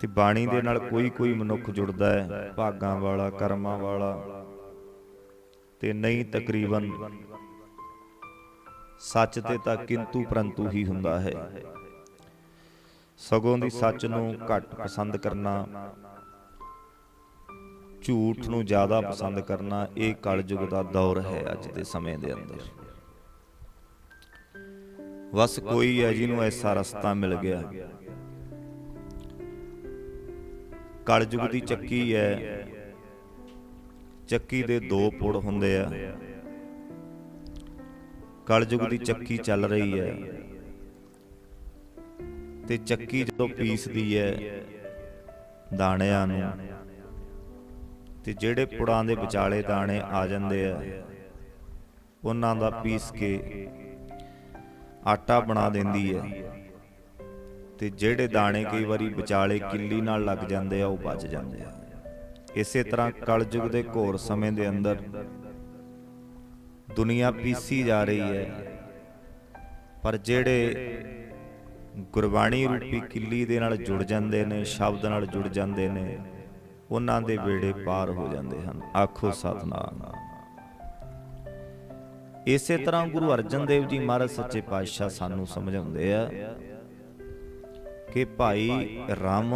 ਤੇ ਬਾਣੀ ਦੇ ਨਾਲ ਕੋਈ ਕੋਈ ਮਨੁੱਖ ਜੁੜਦਾ ਹੈ ਭਾਗਾਂ ਵਾਲਾ ਕਰਮਾਂ ਵਾਲਾ। ਤੇ ਨਹੀਂ ਤਕਰੀਬਨ। ਸੱਚ ਤੇ ਤਾਂ ਕਿੰਤੂ ਪਰੰਤੂ ਹੀ ਹੁੰਦਾ ਹੈ। ਸਗੋਂ ਦੀ ਸੱਚ ਨੂੰ ਘੱਟ ਪਸੰਦ ਕਰਨਾ ਝੂਠ ਨੂੰ ਜ਼ਿਆਦਾ ਪਸੰਦ ਕਰਨਾ ਇਹ ਕਲਯੁਗ ਦਾ ਦੌਰ ਹੈ ਅੱਜ ਦੇ ਸਮੇਂ ਦੇ ਅੰਦਰ। ਬਸ ਕੋਈ ਹੈ ਜਿਹਨੂੰ ਐਸਾ ਰਸਤਾ ਮਿਲ ਗਿਆ। ਕਲਯੁਗ ਦੀ ਚੱਕੀ ਹੈ। ਚੱਕੀ ਦੇ ਦੋ ਪੁੜ ਹੁੰਦੇ ਆ। ਕਲਯੁਗ ਦੀ ਚੱਕੀ ਚੱਲ ਰਹੀ ਹੈ। ਤੇ ਚੱਕੀ ਜਦੋਂ ਪੀਸਦੀ ਹੈ ਦਾਣਿਆਂ ਨੂੰ ਤੇ ਜਿਹੜੇ ਪੁੜਾਂ ਦੇ ਵਿਚਾਲੇ ਦਾਣੇ ਆ ਜਾਂਦੇ ਆ ਉਹਨਾਂ ਦਾ ਪੀਸ ਕੇ ਆਟਾ ਬਣਾ ਦਿੰਦੀ ਹੈ। ਤੇ ਜਿਹੜੇ ਦਾਣੇ ਕਈ ਵਾਰੀ ਵਿਚਾਲੇ ਕਿੱਲੀ ਨਾਲ ਲੱਗ ਜਾਂਦੇ ਆ, ਉਹ ਬਚ ਜਾਂਦੇ ਆ। ਇਸੇ ਤਰ੍ਹਾਂ ਕਲਯੁਗ ਦੇ ਘੋਰ ਸਮੇਂ ਦੇ ਅੰਦਰ ਦੁਨੀਆ ਪੀਸੀ ਜਾ ਰਹੀ ਹੈ। ਪਰ ਜਿਹੜੇ ਗੁਰਬਾਣੀ ਰੂਪੀ ਕਿੱਲੀ ਦੇ ਨਾਲ ਜੁੜ ਜਾਂਦੇ ਨੇ, ਸ਼ਬਦ ਨਾਲ ਜੁੜ ਜਾਂਦੇ ਨੇ, ਉਹਨਾਂ ਦੇ ਵੇੜੇ ਪਾਰ ਹੋ ਜਾਂਦੇ ਹਨ। ਆਖੋ ਸਤਨਾਮ। ਇਸੇ ਤਰ੍ਹਾਂ ਗੁਰੂ ਅਰਜਨ ਦੇਵ ਜੀ ਮਹਾਰਾਜ ਸੱਚੇ ਪਾਤਸ਼ਾਹ ਸਾਨੂੰ ਸਮਝਾਉਂਦੇ ਆ ਕਿ ਭਾਈ ਰਾਮ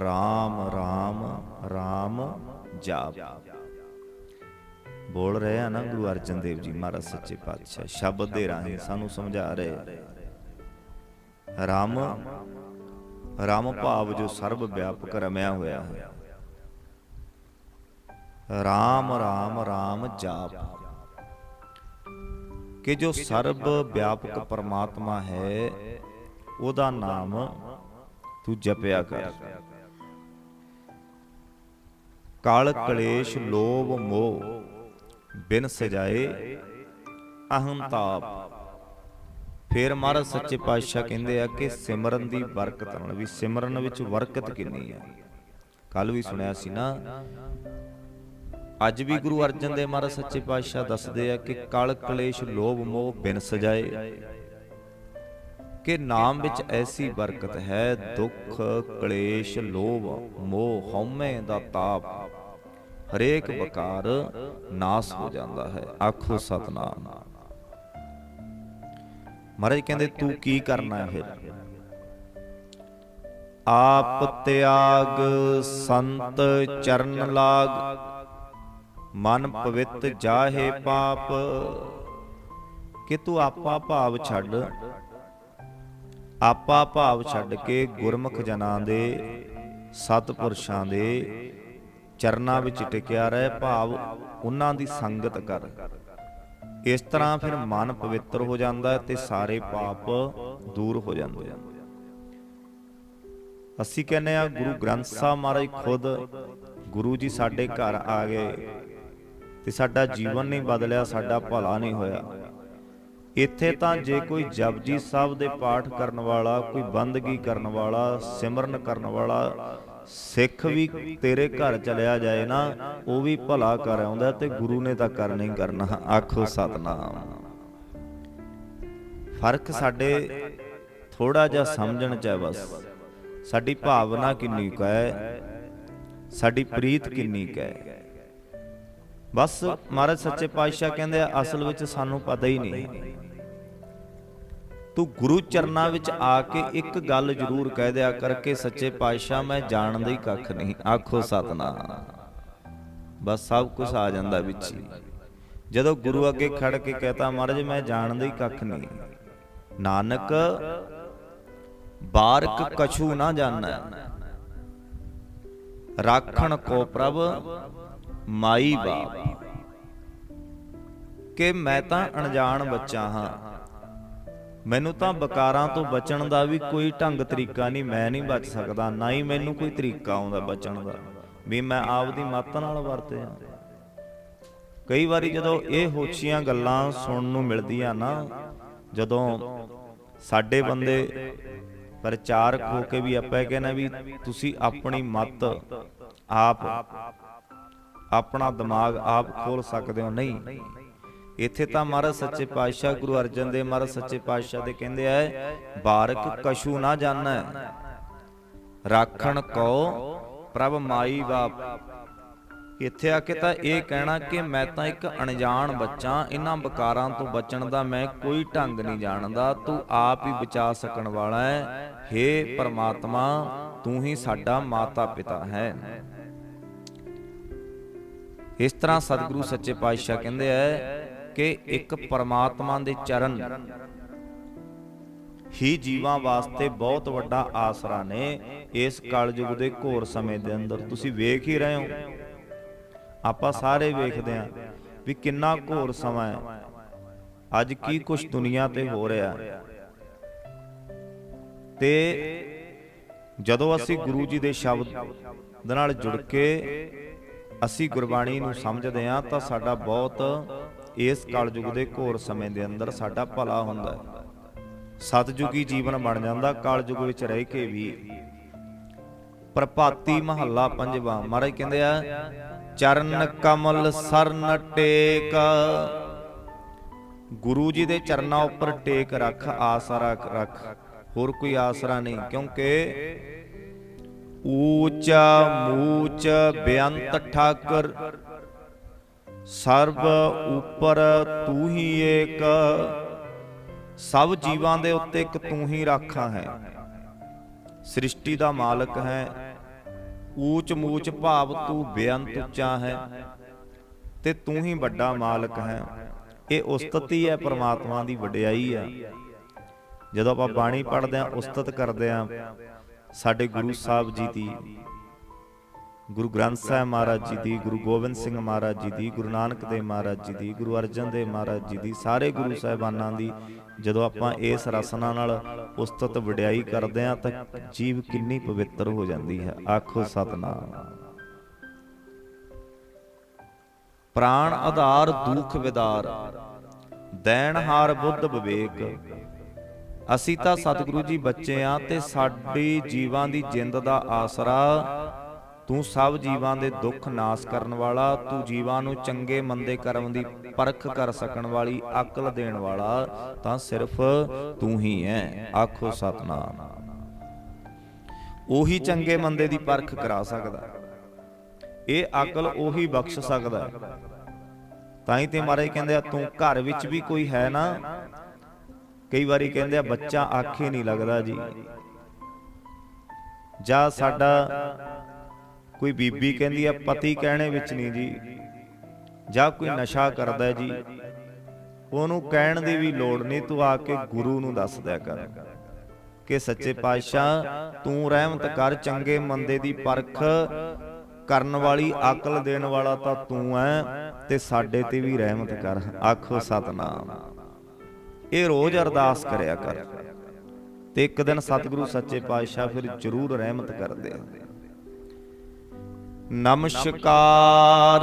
ਰਾਮ ਰਾਮ ਰਾਮ ਜਾਪ। ਬੋਲ ਰਹੇ ਆ ਨਾ ਗੁਰੂ ਅਰਜਨ ਦੇਵ ਜੀ ਮਹਾਰਾਜ ਸੱਚੇ ਪਾਤਸ਼ਾਹ, ਸ਼ਬਦ ਦੇ ਰਾਹੀਂ ਸਾਨੂੰ ਸਮਝਾ ਰਹੇ। ਰਾਮ ਰਾਮ ਭਾਵ ਜੋ ਸਰਬ ਵਿਆਪਕ ਰਮਿਆ ਹੋਇਆ ਹੈ। ਰਾਮ ਰਾਮ ਰਾਮ ਜਾਪ। ਕਿ ਜੋ ਸਰਬ ਵਿਆਪਕ ਪਰਮਾਤਮਾ ਹੈ ਉਹਦਾ ਨਾਮ ਤੂੰ ਜਪਿਆ ਕਰ। ਕਾਲ ਕਲੇਸ਼ ਲੋਭ ਮੋਹ, ਬਿਨ ਸਜਾਏ ਅਹੰਤਾਪ ਫਿਰ ਮਹਾਰਾਜ ਸੱਚੇ ਪਾਤਸ਼ਾਹ ਕਹਿੰਦੇ ਆ ਕਿ ਸਿਮਰਨ ਦੀ ਬਰਕਤ ਨਾਲ, ਵੀ ਸਿਮਰਨ ਵਿੱਚ ਬਰਕਤ ਕਿੰਨੀ ਹੈ ਕੱਲ ਵੀ ਸੁਣਿਆ ਸੀ ਨਾ, ਅੱਜ ਵੀ ਗੁਰੂ ਅਰਜਨ ਦੇਵ ਮਹਾਰਾਜ ਸੱਚੇ ਪਾਤਸ਼ਾਹ ਦੱਸਦੇ ਆ ਕਿ ਕਲ ਕਲੇਸ਼ ਲੋਭ ਮੋਹ, ਬਿਨ ਸਜਾਏ ਕਿ ਨਾਮ ਵਿੱਚ ਐਸੀ ਬਰਕਤ ਹੈ, ਦੁੱਖ, ਕਲੇਸ਼, ਲੋਭ, ਮੋਹ, ਹਉਮੈ ਦਾ ਤਾਪ। ਹਰੇਕ ਬਕਾਰ ਨਾਸ ਹੋ ਜਾਂਦਾ ਹੈ। ਆਖੋ ਸਤਨਾਮ। ਮਹਾਰਾਜ ਕਹਿੰਦੇ, ਤੂੰ ਕੀ ਕਰਨਾ ਹੈ ਫਿਰ? ਆਪ ਤਿਆਗ, ਸੰਤ ਚਰਨ ਲਾਗ, ਮਨ ਪਵਿੱਤ ਜਾਹੇ ਪਾਪ। ਕਿ ਤੂੰ ਆਪਾ ਭਾਵ ਛੱਡ ਆਪਾ ਭਾਵ ਛੱਡ ਕੇ ਗੁਰਮੁਖ ਜਨਾਂ ਦੇ, ਸਤਪੁਰਸ਼ਾਂ ਦੇ ਚਰਨਾਂ ਵਿੱਚ ਟਿਕਿਆ ਰਹਿ ਭਾਵ ਉਹਨਾਂ ਦੀ ਸੰਗਤ ਕਰ। ਇਸ ਤਰ੍ਹਾਂ ਫਿਰ ਮਨ ਪਵਿੱਤਰ ਹੋ ਜਾਂਦਾ ਤੇ ਸਾਰੇ ਪਾਪ ਦੂਰ ਹੋ ਜਾਂਦੇ ਆ ਅਸੀਂ ਕਹਿੰਦੇ ਆ ਗੁਰੂ ਗ੍ਰੰਥ ਸਾਹਿਬ ਮਹਾਰਾਜ ਖੁਦ ਗੁਰੂ ਜੀ ਸਾਡੇ ਘਰ ਆ ਗਏ ਤੇ ਸਾਡਾ ਜੀਵਨ ਨਹੀਂ ਬਦਲਿਆ, ਸਾਡਾ ਭਲਾ ਨਹੀਂ ਹੋਇਆ। ਇੱਥੇ ਤਾਂ ਜੇ ਕੋਈ ਜਪਜੀ ਸਾਹਿਬ ਦੇ ਪਾਠ ਕਰਨ ਵਾਲਾ, ਕੋਈ ਬੰਦਗੀ ਕਰਨ ਵਾਲਾ, ਸਿਮਰਨ ਕਰਨ ਵਾਲਾ, ਸਿੱਖ ਵੀ ਤੇਰੇ ਘਰ ਚਲਿਆ ਜਾਏ ਨਾ, ਉਹ ਵੀ ਭਲਾ ਕਰ ਆਉਂਦਾ ਤੇ ਗੁਰੂ ਨੇ ਤਾਂ ਕਰ ਹੀ ਕਰਨਾ। ਆਖੋ ਸਤਨਾਮ। ਫ਼ਰਕ ਸਾਡੇ ਥੋੜਾ ਜਿਹਾ ਸਮਝਣ ਚ ਹੈ ਬਸ। ਸਾਡੀ ਭਾਵਨਾ ਕਿੰਨੀ ਕੁ ਹੈ, ਸਾਡੀ ਪ੍ਰੀਤ ਕਿੰਨੀ ਕੁ ਹੈ। ਬਸ ਮਹਾਰਾਜ ਸੱਚੇ ਪਾਤਸ਼ਾਹ ਕਹਿੰਦੇ ਆ ਅਸਲ ਵਿੱਚ ਸਾਨੂੰ ਪਤਾ ਹੀ ਨਹੀਂ। ਤੂੰ ਗੁਰੂ ਚਰਨਾਂ ਵਿੱਚ ਆ ਕੇ ਇੱਕ ਗੱਲ ਜ਼ਰੂਰ ਕਹਿ ਦਿਆ ਕਰਕੇ ਸੱਚੇ ਪਾਤਸ਼ਾਹ ਮੈਂ ਜਾਣਦਾ ਹੀ ਕੱਖ ਨਹੀਂ। ਆਖੋ ਸਤਨਾਮ। ਬਸ ਸਭ ਕੁਝ ਆ ਜਾਂਦਾ ਵਿੱਚ ਹੀ। ਜਦੋਂ ਗੁਰੂ ਅੱਗੇ ਖੜ ਕੇ ਕਹਤਾ ਮਹਾਰਾਜ ਮੈਂ ਜਾਣਦਾ ਹੀ ਕੱਖ ਨਹੀਂ। ਨਾਨਕ ਬਾਰਕ ਕਛੂ ਨਾ ਜਾਣੈ। ਰਾਖਣ ਕੋ ਪ੍ਰਭ ਮਾਈ ਬਾਪ। ਕਿ ਮੈਂ ਤਾਂ ਅਣਜਾਣ ਬੱਚਾ ਹਾਂ। ਮੈਨੂੰ ਤਾਂ ਬਕਾਰਾਂ ਤੋਂ ਬਚਣ ਦਾ ਵੀ ਕੋਈ ਢੰਗ ਤਰੀਕਾ ਨਹੀਂ, ਮੈਂ ਨਹੀਂ ਬਚ ਸਕਦਾ, ਨਾ ਹੀ ਮੈਨੂੰ ਕੋਈ ਤਰੀਕਾ ਆਉਂਦਾ ਬਚਣ ਦਾ, ਵੀ ਮੈਂ ਆਪਦੀ ਮੱਤ ਨਾਲ ਵਰਤਿਆ। ਕਈ ਵਾਰੀ ਜਦੋਂ ਇਹ ਹੋਛੀਆਂ ਗੱਲਾਂ ਸੁਣਨ ਨੂੰ ਮਿਲਦੀਆਂ ਨਾ, ਜਦੋਂ ਸਾਡੇ ਬੰਦੇ ਪ੍ਰਚਾਰਕ ਹੋ ਕੇ ਵੀ ਆਪਾਂ ਕਹਿੰਦੇ ਵੀ ਤੁਸੀਂ ਆਪਣੀ ਮੱਤ, ਆਪ ਆਪਣਾ ਦਿਮਾਗ ਆਪ ਖੋਲ ਸਕਦੇ ਹੋ? ਨਹੀਂ। ਇੱਥੇ ਤਾਂ ਮਹਾਰਾਜ ਸੱਚੇ ਪਾਤਸ਼ਾਹ ਗੁਰੂ ਅਰਜਨ ਦੇ ਮਹਾਰਾਜ ਸੱਚੇ ਪਾਤਸ਼ਾਹ ਦੇ ਕਹਿੰਦੇ ਆ, ਬਾਰਕ ਕਛੂ ਨਾ ਜਾਣੈ, ਰਾਖਣ ਕੋ ਪ੍ਰਭ ਮਾਈ ਬਾਪ। ਇੱਥੇ ਆ ਕੇ ਤਾਂ ਇਹ ਕਹਿਣਾ ਕਿ ਮੈਂ ਤਾਂ ਇੱਕ ਅਣਜਾਣ ਬੱਚਾ, ਇਹਨਾਂ ਬਕਾਰਾਂ ਤੋਂ ਬਚਣ ਦਾ ਮੈਂ ਕੋਈ ਢੰਗ ਨਹੀਂ ਜਾਣਦਾ, ਤੂੰ ਆਪ ਹੀ ਬਚਾ ਸਕਣ ਵਾਲਾ ਹੈ। हे ਪਰਮਾਤਮਾ, ਤੂੰ ਹੀ ਸਾਡਾ ਮਾਤਾ ਪਿਤਾ ਹੈ। ਇਸ ਤਰ੍ਹਾਂ ਸਤਿਗੁਰੂ ਸੱਚੇ ਪਾਤਸ਼ਾਹ ਕਹਿੰਦੇ ਐ ਕਿ ਇੱਕ ਪਰਮਾਤਮਾ ਦੇ ਚਰਨ ਹੀ ਜੀਵਾਂ ਵਾਸਤੇ ਬਹੁਤ ਵੱਡਾ ਆਸਰਾ ਨੇ ਇਸ ਕਲਯੁਗ ਦੇ ਘੋਰ ਸਮੇਂ ਦੇ ਅੰਦਰ। ਤੁਸੀਂ ਵੇਖ ਹੀ ਰਹੇ ਹੋ। ਆਪਾਂ ਸਾਰੇ ਵੇਖਦੇ ਆਂ ਵੀ ਕਿੰਨਾ ਘੋਰ ਸਮਾਂ ਹੈ। ਅੱਜ ਕੀ ਕੁਝ ਦੁਨੀਆ ਤੇ ਹੋ ਰਿਹਾ ਤੇ ਜਦੋਂ ਅਸੀਂ ਗੁਰੂ ਜੀ ਦੇ ਸ਼ਬਦ ਦੇ ਨਾਲ ਜੁੜ ਕੇ ਅਸੀਂ ਗੁਰਬਾਣੀ ਨੂੰ ਸਮਝਦੇ ਹਾਂ ਤਾਂ ਸਾਡਾ ਬਹੁਤ ਇਸ ਕਲਯੁਗ ਦੇ ਘੋਰ ਸਮੇਂ ਦੇ ਅੰਦਰ ਸਾਡਾ ਭਲਾ ਹੁੰਦਾ ਹੈ। ਸਤਜੁਗੀ ਜੀਵਨ ਬਣ ਜਾਂਦਾ, ਕਲਯੁਗ ਵਿੱਚ ਰਹਿ ਕੇ ਵੀ। ਪ੍ਰਭਾਤੀ ਮਹੱਲਾ ਪੰਜਵਾਂ, ਮਹਾਰਾਜ ਕਹਿੰਦੇ ਆ, ਚਰਨ ਕਮਲ ਸਰਨ ਟੇਕ। ਗੁਰੂ ਜੀ ਦੇ ਚਰਨਾਂ ਉੱਪਰ ਟੇਕ ਰੱਖ, ਆਸਰਾ ਰੱਖ। ਹੋਰ ਕੋਈ ਆਸਰਾ ਨਹੀਂ, ਕਿਉਂਕਿ ਊਚ ਮੂਚ ਬੇਅੰਤ ਠਾਕਰ, ਸਰਬ ਉਪਰ ਤੂੰ ਹੀ ਏਕ, ਸਭ ਜੀਵਾਂ ਦੇ ਉੱਤੇ ਇੱਕ ਤੂੰ ਹੀ ਰਾਖਾ ਹੈ। ਸ੍ਰਿਸ਼ਟੀ ਦਾ ਮਾਲਕ ਹੈ। ਊਚ ਮੂਚ ਭਾਵ ਤੂੰ ਬੇਅੰਤ ਉੱਚਾ ਹੈ ਤੇ ਤੂੰ ਹੀ ਵੱਡਾ ਮਾਲਕ ਹੈ। ਇਹ ਉਸਤਤੀ ਹੈ, ਪ੍ਰਮਾਤਮਾ ਦੀ ਵਡਿਆਈ ਹੈ। ਜਦੋਂ ਆਪਾਂ ਬਾਣੀ ਪੜ੍ਹਦੇ ਹਾਂ, ਉਸਤਤ ਕਰਦੇ ਹਾਂ ਸਾਡੇ ਗੁਰੂ ਸਾਹਿਬ ਜੀ ਦੀ ਗੁਰੂ ਗ੍ਰੰਥ ਸਾਹਿਬ ਮਹਾਰਾਜ ਜੀ ਦੀ ਗੁਰੂ ਗੋਬਿੰਦ ਸਿੰਘ ਮਹਾਰਾਜ ਜੀ ਦੀ ਗੁਰੂ ਨਾਨਕ ਦੇਵ ਮਹਾਰਾਜ ਜੀ ਦੀ ਗੁਰੂ ਅਰਜਨ ਦੇਵ ਮਹਾਰਾਜ ਜੀ ਦੀ ਸਾਰੇ ਗੁਰੂ ਸਾਹਿਬਾਨਾਂ ਦੀ। ਜਦੋਂ ਆਪਾਂ ਇਸ ਰਸਨਾ ਨਾਲ ਉਸਤਤ ਵਡਿਆਈ ਕਰਦੇ ਹਾਂ ਤਾਂ ਜੀਵ ਕਿੰਨੀ ਪਵਿੱਤਰ ਹੋ ਜਾਂਦੀ ਹੈ। ਆਖੋ ਸਤਨਾਮ। ਪ੍ਰਾਣ ਆਧਾਰ ਦੁਖ ਵਿਦਾਰ। ਦੈਣ ਹਾਰ ਬੁੱਧ ਵਿਵੇਕ। ਅਸੀਂ ਤਾਂ ਸਤਿਗੁਰੂ ਜੀ ਬੱਚੇ ਆ ਤੇ ਸਾਡੀ ਜੀਵਾਂ ਦੀ ਜਿੰਦ ਦਾ ਆਸਰਾ। ਤੂੰ ਸਭ ਜੀਵਾਂ ਦੇ ਦੁੱਖ ਨਾਸ ਕਰਨ ਵਾਲਾ, ਤੂੰ ਜੀਵਾਂ ਨੂੰ ਚੰਗੇ ਮੰਦੇ ਕਰਮ ਦੀ ਪਰਖ ਕਰ ਸਕਣ ਵਾਲੀ, ਅਕਲ ਦੇਣ ਵਾਲਾ, ਤਾਂ ਸਿਰਫ ਤੂੰ ਹੀ ਹੈ, ਆਖੋ ਸਤਨਾਮ। ਉਹੀ ਚੰਗੇ ਮੰਦੇ ਦੀ ਪਰਖ ਕਰਾ ਸਕਦਾ। ਇਹ ਅਕਲ ਉਹੀ ਬਖਸ਼ ਸਕਦਾ। ਤਾਂ ਹੀ ਤੇ ਮਹਾਰਾਜ ਕਹਿੰਦੇ ਆ, ਤੂੰ ਘਰ ਵਿੱਚ ਵੀ ਕੋਈ ਹੈ ਨਾ ਕਈ ਵਾਰੀ ਕਹਿੰਦੇ ਆ, ਬੱਚਾ ਆਖੇ ਨਹੀਂ ਲੱਗਦਾ ਜੀ। ਜਾਂ ਸਾਡਾ ਕੋਈ ਬੀਬੀ ਕਹਿੰਦੀ ਆ, ਪਤੀ ਕਹਿਣੇ ਵਿੱਚ ਨਹੀਂ ਜੀ। ਜਾਂ ਕੋਈ ਨਸ਼ਾ ਕਰਦਾ ਜੀ। ਉਹਨੂੰ ਕਹਿਣ ਦੀ ਵੀ ਲੋੜ ਨਹੀਂ, ਤੂੰ ਆ ਕੇ ਗੁਰੂ ਨੂੰ ਦੱਸ ਦਿਆ ਕਰ। ਕਿ ਸੱਚੇ ਪਾਤਸ਼ਾਹ, ਤੂੰ ਰਹਿਮਤ ਕਰ, ਚੰਗੇ ਮੰਦੇ ਦੀ ਪਰਖ ਕਰਨ ਵਾਲੀ, ਅਕਲ ਦੇਣ ਵਾਲਾ ਤਾਂ ਤੂੰ ਐ, ਤੇ ਸਾਡੇ ਤੇ ਵੀ ਰਹਿਮਤ ਕਰ। ਆਖੋ ਸਤਨਾਮ। ਇਹ ਰੋਜ਼ ਅਰਦਾਸ ਕਰਿਆ ਕਰ। ਤੇ ਇੱਕ ਦਿਨ ਸਤਿਗੁਰੂ ਸੱਚੇ ਪਾਤਸ਼ਾਹ ਫਿਰ ਜ਼ਰੂਰ ਰਹਿਮਤ ਕਰਦੇ ਆ। ਨਮਸਕਾਰ।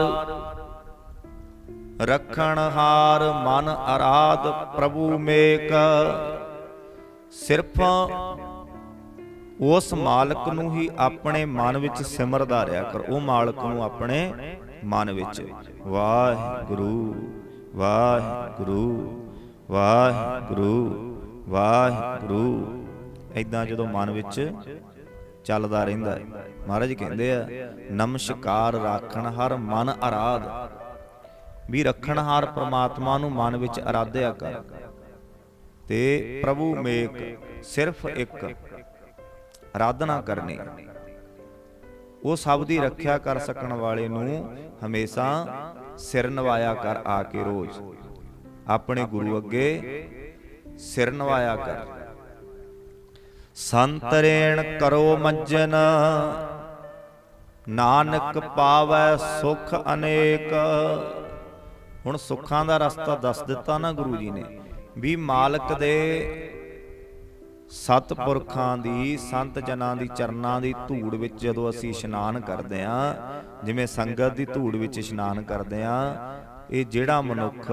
ਰਖਣ ਹਾਰ ਮਨ ਆਰਾਧ ਪ੍ਰਭੂ ਮੇਕ। ਸਿਰਫ ਉਸ ਮਾਲਕ ਨੂੰ ਹੀ ਆਪਣੇ ਮਨ ਵਿੱਚ ਸਿਮਰਦਾ ਰਿਹਾ ਕਰ। ਉਹ ਮਾਲਕ ਨੂੰ ਆਪਣੇ ਮਨ ਵਿੱਚ। ਵਾਹਿਗੁਰੂ ਵਾਹਿਗੁਰੂ। ਵਾਹਿਗੁਰੂ ਵਾਹਿਗੁਰੂ। ਐਦਾਂ ਜਦੋਂ ਮਨ ਵਿੱਚ ਚੱਲਦਾ ਰਹਿੰਦਾ ਹੈ, ਮਹਾਰਾਜ ਕਹਿੰਦੇ ਆ, ਨਮਸਕਾਰ ਰਾਖਣ ਹਰ ਮਨ ਆਰਾਧ। ਵੀ ਰੱਖਣਹਾਰ ਪ੍ਰਮਾਤਮਾ ਨੂੰ ਮਨ ਵਿੱਚ ਆਰਾਧਿਆ ਕਰ। ਤੇ ਪ੍ਰਭੂ ਮੇਕ ਸਿਰਫ ਇੱਕ ਆਰਾਧਨਾ ਕਰਨੀ। ਉਹ ਸਭ ਦੀ ਰੱਖਿਆ ਕਰ ਸਕਣ ਵਾਲੇ ਨੂੰ ਹਮੇਸ਼ਾ ਸਿਰ ਨਵਾਇਆ ਕਰ ਆ ਕੇ ਰੋਜ਼। ਆਪਣੇ ਗੁਰੂ ਅੱਗੇ ਸਿਰ ਨਵਾਇਆ ਕਰ। ਸੰਤਰੇਣ ਕਰੋ ਮੰਜਨ। ਨਾਨਕ ਪਾਵੈ ਸੁਖ ਅਨੇਕ। ਹੁਣ ਸੁੱਖਾਂ ਦਾ ਰਸਤਾ ਦੱਸ ਦਿੱਤਾ ਨਾ ਗੁਰੂ ਜੀ ਨੇ ਵੀ ਮਾਲਕ ਦੇ ਸਤਪੁਰਖਾਂ ਦੀ ਸੰਤ ਜਨਾਂ ਦੀ ਚਰਨਾਂ ਦੀ ਧੂੜ ਵਿੱਚ ਜਦੋਂ ਅਸੀਂ ਇਸ਼ਨਾਨ ਕਰਦੇ ਆਂ ਜਿਵੇਂ ਸੰਗਤ ਦੀ ਧੂੜ ਵਿੱਚ ਇਸ਼ਨਾਨ ਕਰਦੇ ਆਂ ਇਹ ਜਿਹੜਾ ਮਨੁੱਖ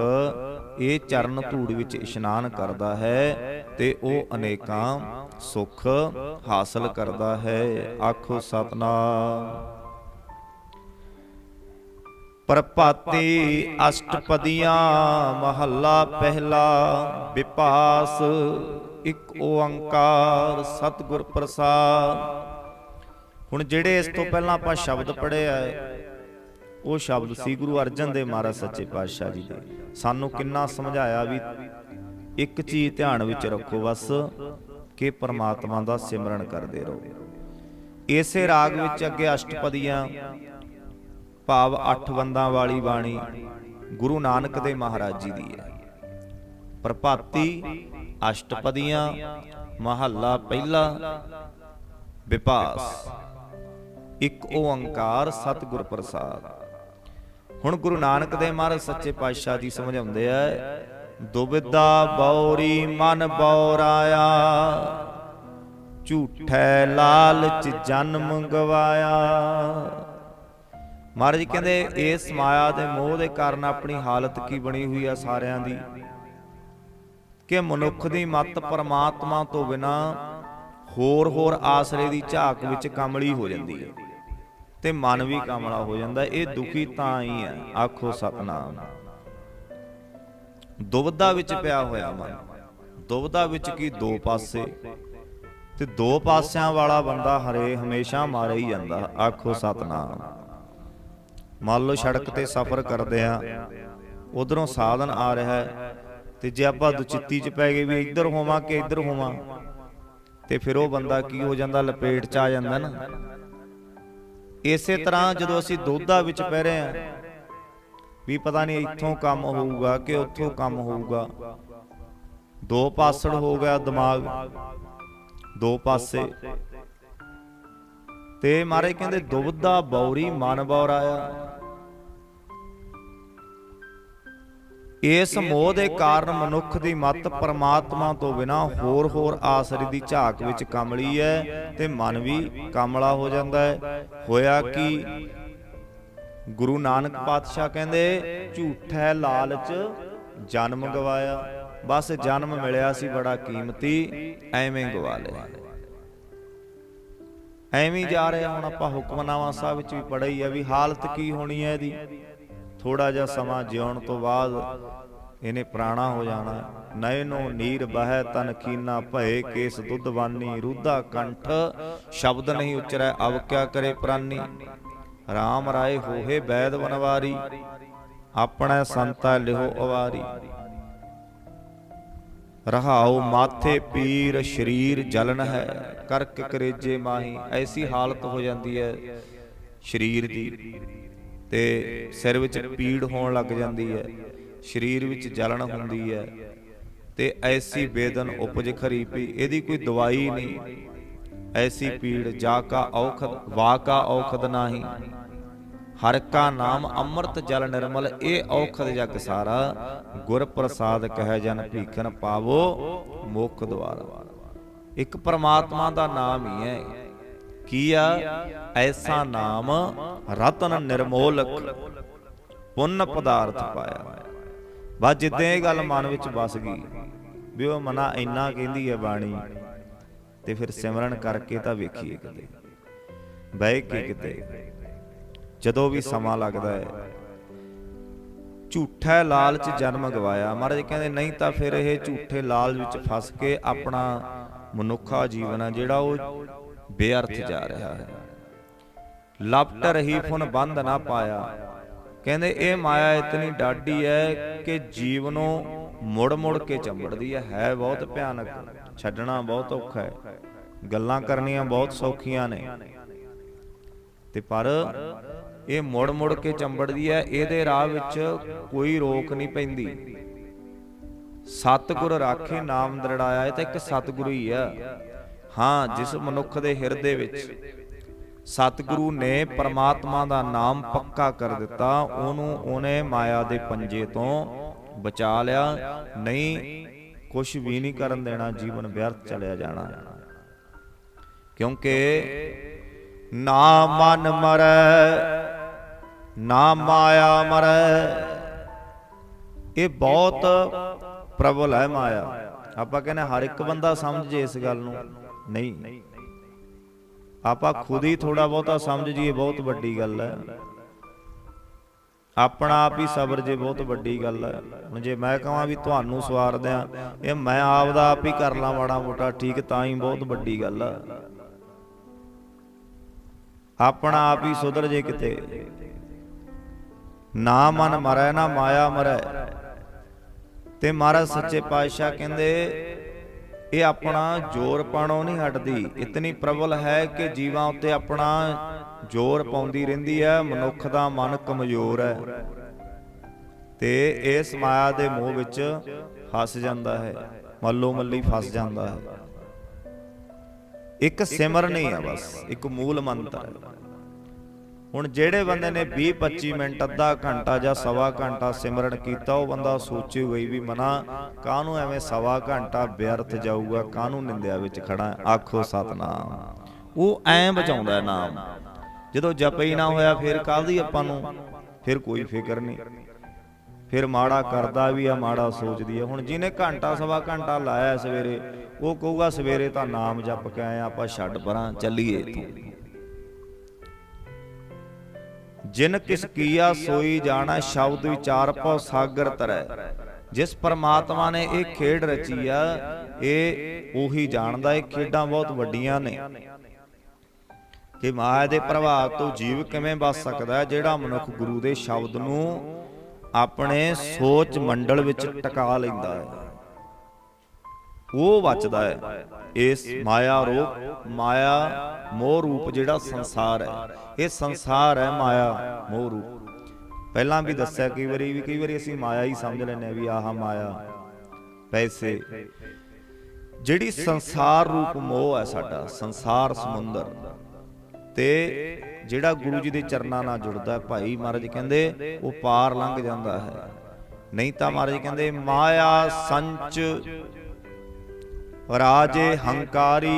ਇਹ ਚਰਨ ਧੂੜ ਵਿੱਚ ਇਸ਼ਨਾਨ ਕਰਦਾ ਹੈ ਤੇ ਉਹ ਅਨੇਕਾਂ ਸੁੱਖ ਹਾਸਲ ਕਰਦਾ ਹੈ। ਆਖੋ ਸਤਨਾਮ। ਪ੍ਰਭਾਤੀ ਅਸ਼ਟਪਦੀਆਂ ਮਹੱਲਾ ਪਹਿਲਾ ਵਿਪਾਸ ਇੱਕ ਓੰਕਾਰ ਸਤਿਗੁਰ ਪ੍ਰਸਾਦ। ਹੁਣ ਜਿਹੜੇ ਇਸ ਤੋਂ ਪਹਿਲਾਂ ਆਪਾਂ ਸ਼ਬਦ ਪੜ੍ਹੇ ਆ, ਉਹ ਸ਼ਬਦ ਸੀ ਗੁਰੂ ਅਰਜਨ ਦੇਵ ਮਹਾਰਾਜ ਸੱਚੇ ਪਾਤਸ਼ਾਹ ਜੀ ਦੇ। ਸਾਨੂੰ ਕਿੰਨਾ ਸਮਝਾਇਆ ਵੀ ਇੱਕ ਚੀਜ਼ ਧਿਆਨ ਵਿੱਚ ਰੱਖੋ ਬਸ ਕਿ ਪ੍ਰਮਾਤਮਾ ਦਾ ਸਿਮਰਨ ਕਰਦੇ ਰਹੋ। ਇਸੇ ਰਾਗ ਵਿੱਚ ਅੱਗੇ ਅਸ਼ਟਪਦੀਆਂ ਭਾਵ ਅੱਠ ਬੰਦਾਂ ਵਾਲੀ ਬਾਣੀ ਗੁਰੂ ਨਾਨਕ ਦੇ ਮਹਾਰਾਜ ਜੀ ਦੀ ਹੈ। ਪ੍ਰਭਾਤੀ ਅਸ਼ਟਪਦੀਆਂ ਮਹੱਲਾ ਪਹਿਲਾ ਵਿਪਾਸ। ਇੱਕ ਓੰਕਾਰ ਸਤਿਗੁਰ ਪ੍ਰਸਾਦ। ਹੁਣ ਗੁਰੂ ਨਾਨਕ ਦੇ ਮਹਾਰਾਜ ਸੱਚੇ ਪਾਤਸ਼ਾਹ ਜੀ ਸਮਝਾਉਂਦੇ ਆ ਦੁਬਿਦਾ ਬੌਰੀ ਮਨ ਬੌਰਾਇਆ, ਝੂਠੈ ਲਾਲਚ ਜਨਮ ਗਵਾਇਆ। ਮਹਾਰਾਜ ਕਹਿੰਦੇ, ਇਸ ਮਾਇਆ ਦੇ ਮੋਹ ਦੇ ਕਾਰਨ ਆਪਣੀ ਹਾਲਤ ਕੀ ਬਣੀ ਹੋਈ ਆ ਸਾਰਿਆਂ ਦੀ? ਕਿ ਮਨੁੱਖ ਦੀ ਮਤ ਪਰਮਾਤਮਾ ਤੋਂ ਬਿਨਾ ਹੋਰ ਹੋਰ ਆਸਰੇ ਦੀ ਝਾਕ ਵਿੱਚ ਕਮਲੀ ਹੋ ਜਾਂਦੀ ਹੈ ਤੇ ਮਨ ਵੀ ਕਾਮਲਾ ਹੋ ਜਾਂਦਾ, ਇਹ ਦੁਖੀ ਤਾਂ ਹੀ ਹੈ ਆਖੋ ਸਤਨਾਮ। ਦੁਬਦਾ ਵਿੱਚ ਪਿਆ ਹੋਇਆ ਮਨ ਦੁਬਦਾ ਵਿੱਚ ਕੀ ਦੋ ਪਾਸੇ? ਤੇ ਦੋ ਪਾਸਿਆਂ ਵਾਲਾ ਬੰਦਾ ਹਰੇ ਹਮੇਸ਼ਾ ਮਾਰੇ ਹੀ ਜਾਂਦਾ, ਆਖੋ ਸਤਨਾਮ। ਮੰਨ ਲਓ ਸੜਕ ਤੇ ਸਫ਼ਰ ਕਰਦੇ ਆ ਉਧਰੋਂ ਸਾਧਨ ਆ ਰਿਹਾ ਹੈ, ਤੇ ਜੇ ਆਪਾਂ ਦੁਚਿੱਤੀ ਚ ਪੈ ਗਏ ਵੀ ਇੱਧਰ ਹੋਵਾਂ ਕਿ ਇੱਧਰ ਹੋਵਾਂ, ਤੇ ਫਿਰ ਉਹ ਬੰਦਾ ਕੀ ਹੋ ਜਾਂਦਾ, ਲਪੇਟ ਚ ਆ ਜਾਂਦਾ ਨਾ। ਇਸੇ ਤਰ੍ਹਾਂ ਜਦੋਂ ਅਸੀਂ ਦੋਧਾ ਵਿੱਚ ਪੈ ਰਹੇ ਆ ਵੀ ਪਤਾ ਨਹੀਂ ਇੱਥੋਂ ਕੰਮ ਹੋਊਗਾ ਕਿ ਉੱਥੋਂ ਕੰਮ ਹੋਊਗਾ। ਦੋ ਪਾਸੜ ਹੋ ਗਿਆ ਦਿਮਾਗ। ਦੋ ਪਾਸੇ। ਤੇ ਮਾਰੇ ਕਹਿੰਦੇ ਦੁਬਦਾ ਬੌਰੀ ਮਨ ਬੌਰਾਇਆ ਇਸ ਮੋਹ ਦੇ ਕਾਰਨ ਮਨੁੱਖ ਦੀ ਮਤ ਪਰਮਾਤਮਾ ਤੋਂ ਬਿਨਾ ਹੋਰ ਹੋਰ ਆਸਰੇ ਦੀ ਝਾਕ ਵਿੱਚ ਕਮਲੀ ਹੈ ਤੇ ਮਨ ਵੀ ਕਮਲਾ ਹੋ ਜਾਂਦਾ ਹੈ। ਹੋਇਆ ਕਿ? ਗੁਰੂ ਨਾਨਕ ਪਾਤਸ਼ਾਹ ਕਹਿੰਦੇ, ਝੂਠੈ ਲਾਲਚ ਜਨਮ ਗਵਾਇਆ। ਬਸ ਜਨਮ ਮਿਲਿਆ ਸੀ ਬੜਾ ਕੀਮਤੀ, ਐਵੇਂ ਗਵਾ ਲਿਆ। ਐਵੇਂ ਜਾ ਰਿਹਾ ਹੁਣ ਆਪਾਂ ਹੁਕਮਨਾਮਾ ਸਾਹਿਬ ਵਿੱਚ ਵੀ ਪੜ੍ਹੀ ਆ ਵੀ ਹਾਲਤ ਕੀ ਹੋਣੀ ਹੈ ਇਹਦੀ। ਥੋੜਾ ਜਿਹਾ ਸਮਾਂ ਜਿਉਣ ਤੋਂ ਬਾਅਦ ਇਹਨੇ ਪ੍ਰਾਣਾ ਹੋ ਜਾਣਾ। ਨੈਨੋ ਨੀਰ ਬਹਿ ਤਨ ਕੀਨਾ ਭਏ ਕੇਸ ਦੁੱਧਵਾਨੀ ਰੁੱਧਾ ਕੰਠ ਸ਼ਬਦ ਨਹੀਂ ਉਚਰੈ ਅਵ ਕਿਆ ਕਰੇ ਪ੍ਰਾਨੀ? RAM ਰਾਏ ਹੋਏ ਬੈਦ ਵਨਵਾਰੀ ਆਪਣਾ ਸੰਤਾ ਲਿਹੋ ਅਵਾਰੀ। ਰਹਾਉ ਮਾਥੇ ਪੀਰ, ਸ਼ਰੀਰ ਜਲਨ ਹੈ ਕਰਕ ਕਰੇਜੇ ਮਾਹੀ। ਐਸੀ ਹਾਲਤ ਹੋ ਜਾਂਦੀ ਹੈ ਸ਼ਰੀਰ ਦੀ। ਤੇ ਸਿਰ ਵਿੱਚ ਪੀੜ ਹੋਣ ਲੱਗ ਜਾਂਦੀ ਹੈ, ਸਰੀਰ ਵਿੱਚ ਜਲਣ ਹੁੰਦੀ ਹੈ ਤੇ ਐਸੀ ਬੇਦਨ ਉਪਜ ਖਰੀ ਪਈ ਇਹਦੀ ਕੋਈ ਦਵਾਈ ਨਹੀਂ। ਐਸੀ ਪੀੜ ਜਾ ਕਾ ਔਖਦ, ਵਾ ਕਾ ਔਖਦ ਨਾਹੀ। ਹਰ ਕਾ ਨਾਮ ਅੰਮ੍ਰਿਤ ਜਲ ਨਿਰਮਲ, ਇਹ ਔਖਦ ਜਗ ਸਾਰਾ। ਗੁਰ ਪ੍ਰਸਾਦ ਕਹਿ ਜਨ ਭੀਖਨ ਪਾਵੋ ਮੁਖ ਦਵਾਰਾ ਇੱਕ ਪਰਮਾਤਮਾ ਦਾ ਨਾਮ ਹੀ ਹੈ। ਕੀ ਆ ਐਸਾ ਨਾਮ ਰਤਨ ਨਿਰਮੋਲਕ ਪੁੰਨ ਪਦਾਰਥ ਪਾਇਆ। ਬਸ ਜਿੱਦਾਂ ਇਹ ਗੱਲ ਮਨ ਵਿੱਚ ਵਸ ਗਈ ਵੀ ਉਹ ਮਨਾ ਇੰਨਾ ਕਹਿੰਦੀ ਹੈ ਬਾਣੀ ਤੇ ਫਿਰ ਸਿਮਰਨ ਕਰਕੇ ਤਾਂ ਵੇਖੀਏ ਕਿਤੇ। ਬਹਿ ਕੇ ਕਿਤੇ। ਜਦੋਂ ਵੀ ਸਮਾਂ ਲੱਗਦਾ ਹੈ, ਝੂਠਾ ਲਾਲਚ ਜਨਮ ਗਵਾਇਆ। ਮਹਾਰਾਜ ਕਹਿੰਦੇ, ਨਹੀਂ ਤਾਂ ਫਿਰ ਇਹ ਝੂਠੇ ਲਾਲਚ ਵਿੱਚ ਫਸ ਕੇ ਆਪਣਾ ਮਨੁੱਖਾ ਜੀਵਨ ਆ ਜਿਹੜਾ ਉਹ ਬੇਅਰਥ ਜਾ ਰਿਹਾ ਹੈ। ਲਪਟ ਰਹੀ ਫੁਨ ਬੰਧ ਨਾ ਪਾਇਆ। ਕਹਿੰਦੇ ਇਹ ਮਾਇਆ ਇਤਨੀ ਡਾਢੀ ਹੈ ਕਿ ਜੀਵ ਨੂੰ ਮੁੜ ਮੁੜ ਕੇ ਚੰਬੜਦੀ ਹੈ। ਹੈ ਬਹੁਤ ਭਿਆਨਕ। ਛੱਡਣਾ ਬਹੁਤ ਔਖਾ ਹੈ। ਗੱਲਾਂ ਕਰਨੀਆਂ ਬਹੁਤ ਸੌਖੀਆਂ ਨੇ। ਤੇ ਪਰ ਇਹ ਮੁੜ ਮੁੜ ਕੇ ਚੰਬੜਦੀ ਹੈ, ਇਹਦੇ ਰਾਹ ਵਿੱਚ ਕੋਈ ਰੋਕ ਨਹੀਂ ਪੈਂਦੀ। ਸਤਿਗੁਰ ਰਾਖੇ ਨਾਮ ਦਰੜਾਇਆ ਇਹ ਤਾਂ ਇੱਕ ਸਤਿਗੁਰੂ ਹੀ ਆ ਹਾਂ ਜਿਸ ਮਨੁੱਖ ਦੇ ਹਿਰਦੇ ਵਿੱਚ ਸਤਿਗੁਰੂ ਨੇ ਪਰਮਾਤਮਾ ਦਾ ਨਾਮ ਪੱਕਾ ਕਰ ਦਿੱਤਾ ਉਹਨੂੰ ਉਹਨੇ ਮਾਇਆ ਦੇ ਪੰਜੇ ਤੋਂ ਬਚਾ ਲਿਆ ਨਹੀਂ ਕੁਝ ਵੀ ਨਹੀਂ ਕਰਨ ਦੇਣਾ ਜੀਵਨ ਵਿਅਰਥ ਚਲਿਆ ਜਾਣਾ। ਕਿਉਂਕਿ ਨਾ ਮਨ ਮਰੈ ਨਾ ਮਾਇਆ ਮਰੈ। ਇਹ ਬਹੁਤ ਪ੍ਰਬਲ ਹੈ ਮਾਇਆ। ਆਪਾਂ ਕਹਿੰਦੇ ਹਰ ਇੱਕ ਬੰਦਾ ਸਮਝ ਜੇ ਇਸ ਗੱਲ ਨੂੰ। ਨਹੀਂ। ਆਪਾਂ ਖੁਦ ਹੀ ਥੋੜਾ ਬਹੁਤਾ ਸਮਝ ਜੀਏ ਬਹੁਤ ਵੱਡੀ ਗੱਲ ਹੈ। ਆਪਣਾ ਆਪ ਹੀ ਸਬਰ ਜੇ ਬਹੁਤ ਵੱਡੀ ਗੱਲ ਹੈ। ਹੁਣ ਜੇ ਮੈਂ ਕਹਾਂ ਵੀ ਤੁਹਾਨੂੰ ਸਵਾਰ ਦਿਆਂ ਇਹ ਮੈਂ ਆਪ ਦਾ ਆਪ ਹੀ ਕਰ ਲਾਂ ਮਾੜਾ ਮੋਟਾ ਠੀਕ ਤਾਂ ਹੀ ਬਹੁਤ ਵੱਡੀ ਗੱਲ ਹੈ। ਆਪਣਾ ਆਪ ਹੀ ਸੁਧਰ ਜੇ ਕਿਤੇ। ਨਾ ਮਨ ਮਰੈ ਨਾ ਮਾਇਆ ਮਰੈ। ਤੇ ਮਹਾਰਾਜ ਸੱਚੇ ਪਾਤਸ਼ਾਹ ਕਹਿੰਦੇ ਇਹ ਆਪਣਾ ਜ਼ੋਰ ਪਾਣੋਂ ਨਹੀਂ ਹਟਦੀ। ਇਤਨੀ ਪ੍ਰਬਲ ਹੈ ਕਿ ਜੀਵਾਂ ਉੱਤੇ ਆਪਣਾ ਜ਼ੋਰ ਪਾਉਂਦੀ ਰਹਿੰਦੀ ਹੈ। ਮਨੁੱਖ ਦਾ ਮਨ ਕਮਜ਼ੋਰ ਹੈ ਤੇ ਇਸ ਮਾਇਆ ਦੇ ਮੋਹ ਵਿੱਚ ਫਸ ਜਾਂਦਾ ਹੈ। ਮੱਲੋ ਮੱਲੀ ਫਸ ਜਾਂਦਾ ਹੈ। ਇੱਕ ਸਿਮਰਨ ਹੀ ਹੈ ਬਸ, ਇੱਕ ਮੂਲ ਮੰਤਰ ਹੈ। ਹੁਣ ਜਿਹੜੇ ਬੰਦੇ ਨੇ 20 25 ਮਿੰਟ, ਅੱਧਾ ਘੰਟਾ ਜਾਂ ਸਵਾ ਘੰਟਾ ਸਿਮਰਨ ਕੀਤਾ, ਉਹ ਬੰਦਾ ਸੋਚੇ ਹੋਈ ਵੀ ਮਨਾ, ਕਾਹਨੂੰ ਐਵੇਂ ਸਵਾ ਘੰਟਾ ਵਿਅਰਥ ਜਾਊਗਾ, ਕਾਹਨੂੰ ਨਿੰਦਿਆ ਵਿੱਚ ਖੜਾ ਆਖੋ ਸਤਨਾਮ। ਉਹ ਐਂ ਬਚਾਉਂਦਾ ਨਾਮ। ਜਦੋਂ ਜਪ ਹੀ ਨਾ ਹੋਇਆ, ਫਿਰ ਕਾਹਦੀ ਆਪਾਂ ਨੂੰ? ਫਿਰ ਕੋਈ ਫਿਕਰ ਨਹੀਂ। ਫਿਰ ਮਾੜਾ ਕਰਦਾ ਵੀ ਆ, ਮਾੜਾ ਸੋਚਦੀ ਆ। ਹੁਣ ਜਿਹਨੇ ਘੰਟਾ, ਸਵਾ ਘੰਟਾ ਲਾਇਆ ਸਵੇਰੇ, ਉਹ ਕਹੂਗਾ, ਸਵੇਰੇ ਤਾਂ ਨਾਮ ਜਪ ਕੇ ਆਏ ਆਪਾਂ ਛੱਡ ਪਰਾਂ, ਚੱਲੀਏ ਇੱਥੋਂ। ਜਿਨ ਕਿਸ ਕੀਆ ਸੋਈ ਜਾਣਾ ਸ਼ਬਦ ਵਿਚਾਰ ਪਉ ਸਾਗਰ ਤਰੈ। ਜਿਸ ਪਰਮਾਤਮਾ ਨੇ ਇਹ ਖੇਡ ਰਚੀ ਆ, ਇਹ ਉਹੀ ਜਾਣਦਾ, ਇਹ ਖੇਡਾਂ ਬਹੁਤ ਵੱਡੀਆਂ ਨੇ। ਕਿ ਮਾਇਆ ਦੇ ਪ੍ਰਭਾਵ ਤੋਂ ਜੀਵ ਕਿਵੇਂ ਬਚ ਸਕਦਾ ਹੈ, ਜਿਹੜਾ ਮਨੁੱਖ ਗੁਰੂ ਦੇ ਸ਼ਬਦ ਨੂੰ ਆਪਣੇ ਸੋਚ ਮੰਡਲ ਵਿੱਚ ਟਿਕਾ ਲੈਂਦਾ ਹੈ। ਉਹ ਬਚਦਾ ਹੈ। ਇਸ ਮਾਇਆ ਰੂਪ ਮਾਇਆ ਮੋਹ ਰੂਪ ਜਿਹੜਾ ਸੰਸਾਰ ਹੈ। ਇਹ ਸੰਸਾਰ ਹੈ ਮਾਇਆ ਮੋਹ ਰੂਪ। ਪਹਿਲਾਂ ਵੀ ਦੱਸਿਆ ਕਈ ਵਾਰੀ ਵੀ ਕਈ ਵਾਰੀ ਅਸੀਂ ਮਾਇਆ ਹੀ ਸਮਝ ਲੈਂਦੇ ਆ ਵੀ ਆਹ ਮਾਇਆ, ਪੈਸੇ। ਜਿਹੜੀ ਸੰਸਾਰ ਰੂਪ ਮੋਹ ਹੈ ਸਾਡਾ, ਸੰਸਾਰ ਸਮੁੰਦਰ। ਤੇ ਜਿਹੜਾ ਗੁਰੂ ਜੀ ਦੇ ਚਰਨਾਂ ਨਾਲ ਜੁੜਦਾ ਹੈ, ਭਾਈ ਮਹਾਰਾਜ ਕਹਿੰਦੇ, ਉਹ ਪਾਰ ਲੰਘ ਜਾਂਦਾ ਹੈ। ਨਹੀਂ ਤਾਂ ਮਹਾਰਾਜ ਕਹਿੰਦੇ, ਮਾਇਆ ਸੰਚ ਰਾਜੇ ਹੰਕਾਰੀ,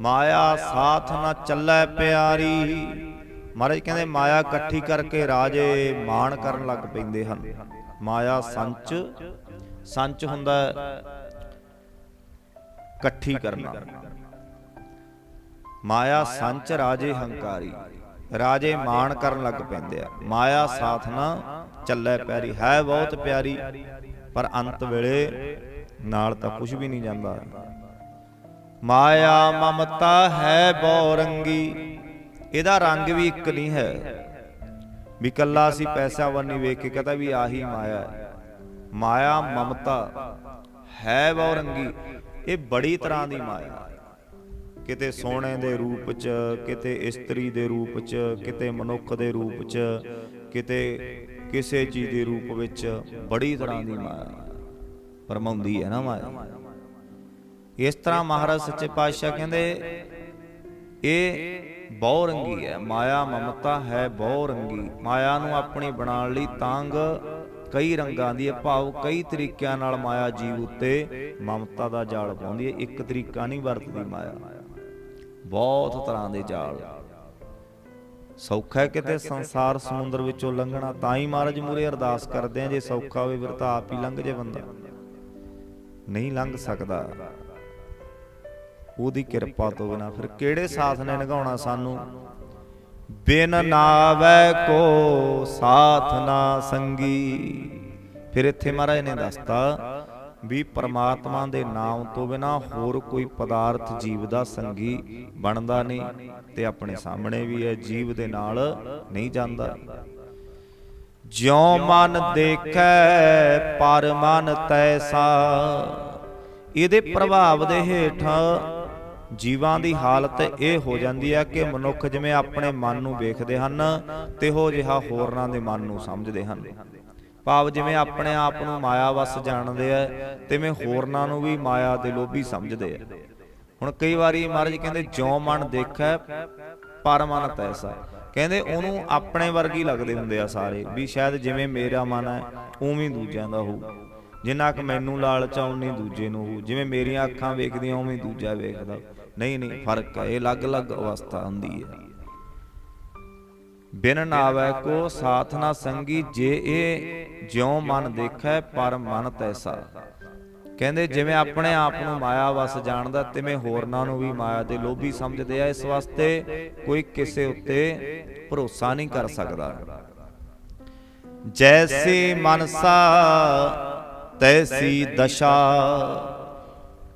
ਮਾਇਆ ਸਾਥ ਨਾ ਚੱਲੈ ਪਿਆਰੀ। ਮਹਾਰਾਜ ਕਹਿੰਦੇ ਮਾਇਆ ਇਕੱਠੀ ਕਰਕੇ ਰਾਜੇ ਮਾਣ ਕਰਨ ਲੱਗ ਪੈਂਦੇ ਹਨ। ਮਾਇਆ ਸੰਚ ਸੰਚ ਹੁੰਦਾ ਇਕੱਠੀ ਕਰਨਾ। ਮਾਇਆ ਸੰਚ, ਰਾਜੇ ਹੰਕਾਰੀ। ਰਾਜੇ ਮਾਣ ਕਰਨ ਲੱਗ ਪੈਂਦੇ ਆ। ਮਾਇਆ ਸਾਥ ਨਾ ਚੱਲੈ ਪਿਆਰੀ, ਹੈ ਬਹੁਤ ਪਿਆਰੀ। ਪਰ ਅੰਤ ਵੇਲੇ ਨਾਲ ਤਾਂ ਕੁਝ ਵੀ ਨਹੀਂ ਜਾਂਦਾ। ਮਾਇਆ ਮਮਤਾ ਹੈ ਬਹੁ ਰੰਗੀ ਇਹਦਾ ਰੰਗ ਵੀ ਇੱਕ ਨਹੀਂ ਹੈ। ਵੀ ਕੱਲਾ ਅਸੀਂ ਪੈਸਾ ਵੰਨੀ ਵੇਖ ਕੇ ਕਹਤਾ ਵੀ ਆਹੀ ਮਾਇਆ ਹੈ। ਮਾਇਆ ਮਮਤਾ ਹੈ ਬਹੁ ਰੰਗੀ ਇਹ ਬੜੀ ਤਰ੍ਹਾਂ ਦੀ ਮਾਇਆ ਕਿਤੇ ਸੋਨੇ ਦੇ ਰੂਪ 'ਚ, ਕਿਤੇ ਇਸਤਰੀ ਦੇ ਰੂਪ 'ਚ, ਕਿਤੇ ਮਨੁੱਖ ਦੇ ਰੂਪ 'ਚ, ਕਿਤੇ ਕਿਸੇ ਚੀਜ਼ ਦੇ ਰੂਪ ਵਿੱਚ ਬੜੀ ਤਰ੍ਹਾਂ ਦੀ ਮਾਇਆ ਪਰਮਾਉਂਦੀ ਹੈ ਨਾ ਮਾਇਆ ਇਸ ਤਰ੍ਹਾਂ ਮਹਾਰਾਜ ਸੱਚੇ ਪਾਤਸ਼ਾਹ ਕਹਿੰਦੇ ਇਹ ਬਹੁ ਰੰਗੀ ਹੈ ਮਾਇਆ ਮਮਤਾ ਹੈ ਬਹੁ ਰੰਗੀ। ਮਾਇਆ ਨੂੰ ਆਪਣੀ ਬਣਾਉਣ ਲਈ ਤੰਗ ਕਈ ਰੰਗਾਂ ਦੀ ਹੈ ਭਾਵ ਕਈ ਤਰੀਕਿਆਂ ਨਾਲ ਮਾਇਆ ਜੀਵ ਉੱਤੇ ਮਮਤਾ ਦਾ ਜਾਲ ਪਾਉਂਦੀ ਹੈ ਇੱਕ ਤਰੀਕਾ ਨਹੀਂ ਵਰਤਦੀ ਮਾਇਆ। ਬਹੁਤ ਤਰ੍ਹਾਂ ਦੇ ਜਾਲ। ਸੌਖਾ ਹੈ ਕਿਤੇ ਸੰਸਾਰ ਸਮੁੰਦਰ ਵਿੱਚੋਂ ਲੰਘਣਾ ਤਾਂ ਹੀ ਮਹਾਰਾਜ ਮੂਰੇ ਅਰਦਾਸ ਕਰਦੇ ਆ ਜੇ ਸੌਖਾ ਹੋਵੇ ਫਿਰ ਤਾਂ ਆਪ ਹੀ ਲੰਘ ਜੇ ਬੰਦਾ। ਨਹੀਂ ਲੰਘ ਸਕਦਾ। ਉਹਦੀ ਕਿਰਪਾ ਤੋਂ ਬਿਨਾ ਫਿਰ ਕਿਹੜੇ ਸਾਥ ਨੇ ਨਿਗਾਉਣਾ ਸਾਨੂੰ? ਬਿਨ ਨਾਵੈ ਕੋ ਸਾਥ ਨਾ ਸੰਗੀ। ਫਿਰ ਇੱਥੇ ਮਹਾਰਾਜ ਨੇ ਦੱਸਤਾ ਵੀ ਪਰਮਾਤਮਾ ਦੇ ਨਾਮ ਤੋਂ ਬਿਨਾ ਹੋਰ ਕੋਈ ਪਦਾਰਥ ਜੀਵ ਦਾ ਸੰਗੀ ਬਣਦਾ ਨਹੀਂ ਤੇ ਆਪਣੇ ਸਾਹਮਣੇ ਵੀ ਹੈ ਜੀਵ ਦੇ ਨਾਲ ਨਹੀਂ ਜਾਂਦਾ। ਜਿਉ ਮਨ ਦੇਖੈ ਪਰ ਮਨ ਤੈਸਾ। ਇਹਦੇ ਪ੍ਰਭਾਵ ਦੇ ਹੇਠਾਂ ਜੀਵਾਂ ਦੀ ਹਾਲਤ ਇਹ ਹੋ ਜਾਂਦੀ ਹੈ ਕਿ ਮਨੁੱਖ ਜਿਵੇਂ ਆਪਣੇ ਮਨ ਨੂੰ ਵੇਖਦੇ ਹਨ ਤੇ ਹੋ ਜਿਹਾ ਹੋਰਨਾਂ ਦੇ ਮਨ ਨੂੰ ਸਮਝਦੇ ਹਨ। ਭਾਵ ਜਿਵੇਂ ਆਪਣੇ ਆਪ ਨੂੰ ਮਾਇਆ ਵਸ ਜਾਣਦੇ ਆ ਤਿਵੇਂ ਹੋਰਨਾਂ ਨੂੰ ਵੀ ਮਾਇਆ ਦੇ ਲੋਭੀ ਸਮਝਦੇ ਆ। ਹੁਣ ਕਈ ਵਾਰੀ ਮਹਾਰਾਜ ਕਹਿੰਦੇ ਜਿਉ ਮਨ ਦੇਖੈ ਪਰ ਮਨ ਤੈਸਾ। ਕਹਿੰਦੇ ਉਹਨੂੰ ਆਪਣੇ ਵਰਗੀ ਲੱਗਦੇ ਹੁੰਦੇ ਆ ਸਾਰੇ, ਵੀ ਸ਼ਾਇਦ ਜਿਵੇਂ ਮੇਰਾ ਮਨ ਹੈ, ਉਵੇਂ ਦੂਜਿਆਂ ਦਾ ਹੋਊ। ਜਿੰਨਾ ਕਿ ਮੈਨੂੰ ਲਾਲਚ ਆਉਣੀ ਦੂਜੇ ਨੂੰ ਹੋਊ। ਜਿਵੇਂ ਮੇਰੀਆਂ ਅੱਖਾਂ ਵੇਖਦੀਆਂ, ਉਵੇਂ ਦੂਜਾ ਵੇਖਦਾ। ਨਹੀਂ ਨਹੀਂ, ਫ਼ਰਕ ਹੈ, ਇਹ ਅਲੱਗ-ਅਲੱਗ ਅਵਸਥਾ ਹੁੰਦੀ ਹੈ। ਬਿਨ ਨਾਵੈ ਕੋ ਸਾਥ ਨਾ ਸੰਗੀ, ਜੇ ਇਹ ਜਿਉ ਮਨ ਦੇਖੈ, ਪਰ ਮਨ ਤੈਸਾ। ਕਹਿੰਦੇ ਜਿਵੇਂ ਆਪਣੇ ਆਪ ਨੂੰ ਮਾਇਆ ਵਸ ਜਾਣਦਾ ਤਿਵੇਂ ਹੋਰਨਾਂ ਨੂੰ ਵੀ ਮਾਇਆ ਦੇ ਲੋਭੀ ਸਮਝਦੇ ਆ ਇਸ ਵਾਸਤੇ ਕੋਈ ਕਿਸੇ ਉੱਤੇ ਭਰੋਸਾ ਨਹੀਂ ਕਰ ਸਕਦਾ। ਜੈਸੀ ਮਨਸਾ ਤੈਸੀ ਦਸ਼ਾ।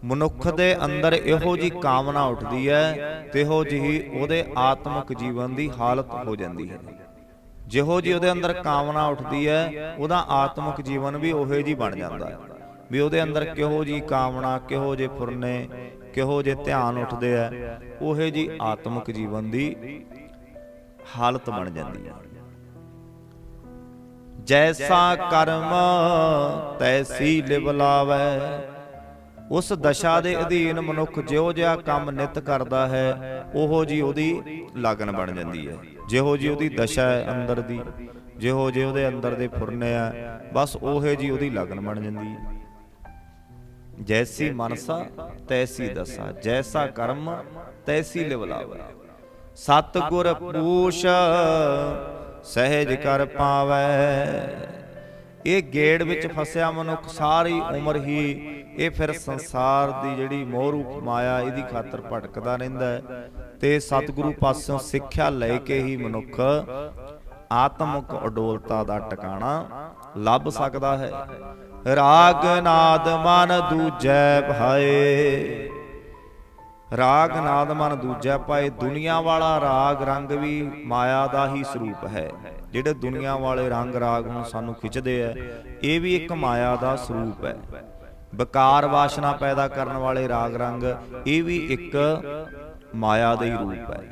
ਮਨੁੱਖ ਦੇ ਅੰਦਰ ਇਹੋ ਜੀ ਕਾਮਨਾ ਉੱਠਦੀ ਹੈ ਤੇ ਇਹੋ ਜਿਹੀ ਉਹਦੇ ਆਤਮਿਕ ਜੀਵਨ ਦੀ ਹਾਲਤ ਹੋ ਜਾਂਦੀ ਹੈ। ਜਿਹੋ ਜੀ ਉਹਦੇ ਅੰਦਰ ਕਾਮਨਾ ਉੱਠਦੀ ਹੈ ਉਹਦਾ ਆਤਮਿਕ ਜੀਵਨ ਵੀ ਉਹੇ ਜੀ ਬਣ ਜਾਂਦਾ ਹੈ। ਵੀ ਉਹਦੇ ਅੰਦਰ ਕਿਹੋ ਜੀ ਕਾਮਨਾ, ਕਿਹੋ ਜੇ ਫੁਰਨੇ, ਕਿਹੋ ਜੇ ਧਿਆਨ ਉੱਠਦੇ ਆ, ਉਹੇ ਜੀ ਆਤਮਿਕ ਜੀਵਨ ਦੀ ਹਾਲਤ ਬਣ ਜਾਂਦੀ ਹੈ ਜੈਸਾ ਕਰਮ ਤੈਸੀ ਲਿਵ ਲਾਵੈ, ਉਸ ਦਸ਼ਾ ਦੇ ਅਧੀਨ ਮਨੁੱਖ ਜਿਉ ਜਿਹਾ ਕੰਮ ਨਿਤ ਕਰਦਾ ਹੈ, ਉਹੋ ਜੀ ਉਹਦੀ ਲਗਨ ਬਣ ਜਾਂਦੀ ਹੈ। ਜਿਹੋ ਜੀ ਉਹਦੀ ਦਸ਼ਾ ਹੈ ਅੰਦਰ ਦੀ, ਜਿਹੋ ਜਿਹੇ ਉਹਦੇ ਅੰਦਰ ਦੇ ਫੁਰਨੇ ਆ, ਬਸ ਉਹੇ ਜੀ ਉਹਦੀ ਲਗਨ ਬਣ ਜਾਂਦੀ ਹੈ। ਜੈਸੀ ਮਨਸਾ ਤੈਸੀ ਦਸਾ ਜੈਸਾ ਕਰਮ ਤੈਸੀ ਲਿਵ ਲਾਵੈ ਸਤ ਗੁਰ ਪੂਛ ਸਹਿਜ ਕਰ ਪਾਵੈ ਇਹ ਗੇੜ ਵਿੱਚ ਫਸਿਆ ਮਨੁੱਖ ਸਾਰੀ ਉਮਰ ਹੀ ਇਹ ਫਿਰ ਸੰਸਾਰ ਦੀ ਜਿਹੜੀ ਮੋਹ ਰੂਪ ਮਾਇਆ ਇਹਦੀ ਖਾਤਰ ਭਟਕਦਾ ਰਹਿੰਦਾ ਹੈ ਤੇ ਸਤਿਗੁਰੂ ਪਾਸੋਂ ਸਿੱਖਿਆ ਲੈ ਕੇ ਹੀ ਮਨੁੱਖ ਆਤਮਿਕ ਅਡੋਲਤਾ ਦਾ ਟਿਕਾਣਾ ਲੱਭ ਸਕਦਾ ਹੈ ਰਾਗ ਨਾਦ ਮਨ ਦੂਜੈ ਭਾਏ। ਰਾਗ ਨਾਦ ਮਨ ਦੂਜਾ ਪਾਏ ਦੁਨੀਆ ਵਾਲਾ ਰਾਗ ਰੰਗ ਵੀ ਮਾਇਆ ਦਾ ਹੀ ਸਰੂਪ ਹੈ। ਜਿਹੜੇ ਦੁਨੀਆ ਵਾਲੇ ਰੰਗ ਰਾਗ ਹੁਣ ਸਾਨੂੰ ਖਿੱਚਦੇ ਆ, ਇਹ ਵੀ ਇੱਕ ਮਾਇਆ ਦਾ ਸਰੂਪ ਹੈ। ਵਿਕਾਰ ਵਾਸ਼ਨਾ ਪੈਦਾ ਕਰਨ ਵਾਲੇ ਰਾਗ ਰੰਗ, ਇਹ ਵੀ ਇੱਕ ਮਾਇਆ ਦਾ ਹੀ ਰੂਪ ਹੈ।